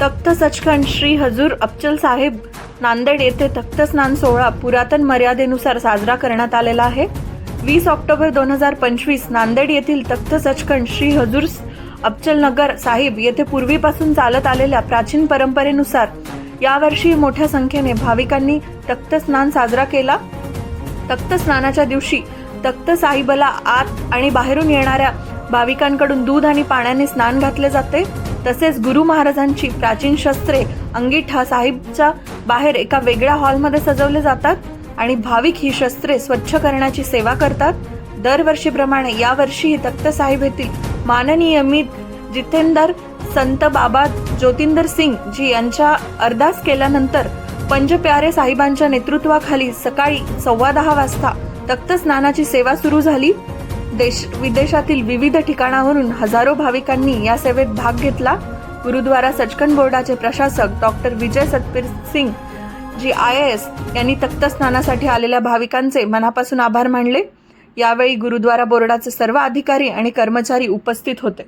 तख्त सचखंड श्री हजूर अपचल साहेब नांदेड येथे तख्त स्नान सोहळा पुरातन मर्यादेनुसार साजरा करण्यात आलेला आहे. वीस ऑक्टोबर दोन हजार पंचवीस नांदेड येथील तख्त सचखंड श्री हजूर अब्चलनगर साहिब येथे पूर्वीपासून चालत आलेल्या प्राचीन परंपरेनुसार यावर्षी मोठ्या संख्येने भाविकांनी तख्त स्नान साजरा केला. तख्त स्नानाच्या दिवशी तख्त साहिबला आत आणि बाहेरून येणाऱ्या भाविकांकडून दूध आणि पाण्याने स्नान घातले जाते. तसेच गुरु महाराजांची प्राचीन शस्त्रे अंगिठा साहिबच्या बाहेर एका वेगळ्या हॉलमध्ये सजवले जातात आणि भाविक ही शस्त्रे स्वच्छ करण्याची सेवा करतात. दरवर्षीप्रमाणे यावर्षीही तख्त साहिब येथील माननीय मीत जितेंदर संत बाबा ज्योतिंदर सिंग जी यांच्या अरदास केल्यानंतर पंजप्यारे साहिबांच्या नेतृत्वाखाली सकाळी सव्वा दहा वाजता तख्त स्नानाची सेवा सुरू झाली. देश विदेशातील विविध ठिकाणावरून हजारो भाविकांनी या सेवेत भाग घेतला. गुरुद्वारा सचखंड बोर्डाचे प्रशासक doctor Vijay Satpir Singh ji I S यांनी तख्त स्नानासाठी आलेल्या भाविकांचे मनापासून आभार मानले. यावेळी गुरुद्वारा बोर्डाचे सर्व अधिकारी आणि कर्मचारी उपस्थित होते.